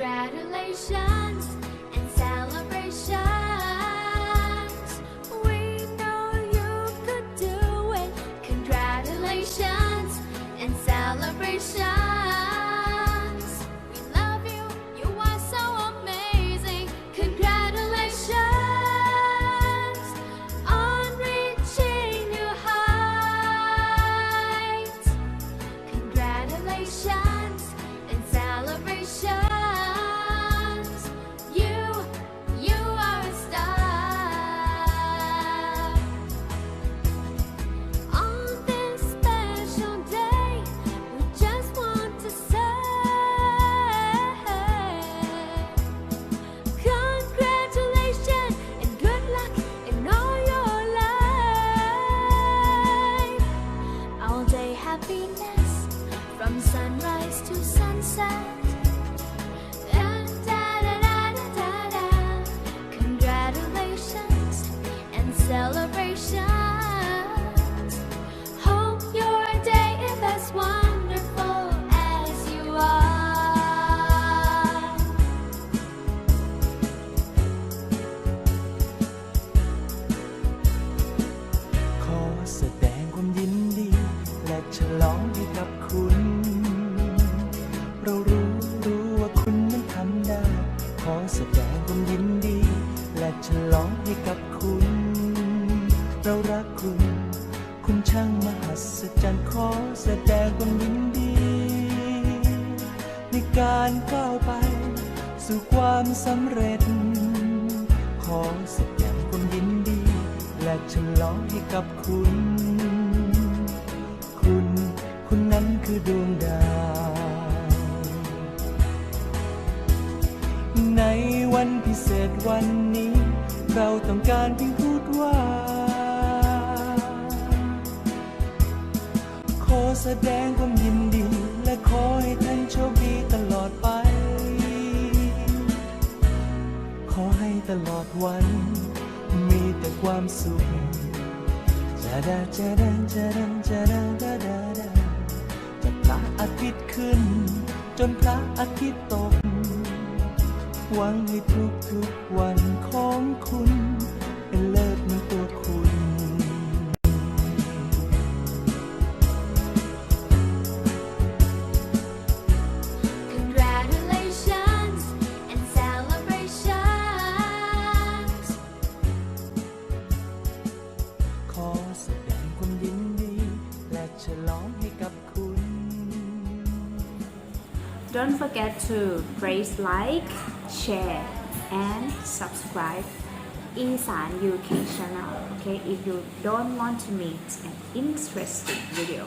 Congratulations and celebrations. We know you could do it. Congratulations and celebrations. ฉลองให้กับคุณ เรารู้รู้ว่าคุณนั้นทำได้ ขอแสดงความยินดี และฉลองให้กับคุณ เรารักคุณ คุณช่างมหัศจรรย์ขอแสดงความยินดี ในการก้าวไปสู่ความสำเร็จ ขอแสดงความยินดี และฉลองให้กับคุณคุณ พิเศษวันนี้ เราต้องการเพียงพูดว่า ขอแสดงความยินดี และขอให้ท่านโชคดีตลอดไป ขอให้ตลอดวัน มีแต่ความสุขจะดาจะดาจะดาจะดาดาดาดาจากพระอาทิตย์ขึ้น จนพระอาทิตย์ตก วังให้ทุกทุกๆวันของคุณเป็นเลิศเหมือนตัวคุณ Congratulations and celebrations. ขอแสดงความยินดี และฉลองให้กับคุณ Don't forget to press like, share, and subscribe Isan UK channel. Okay, if you don't want to miss an interesting video.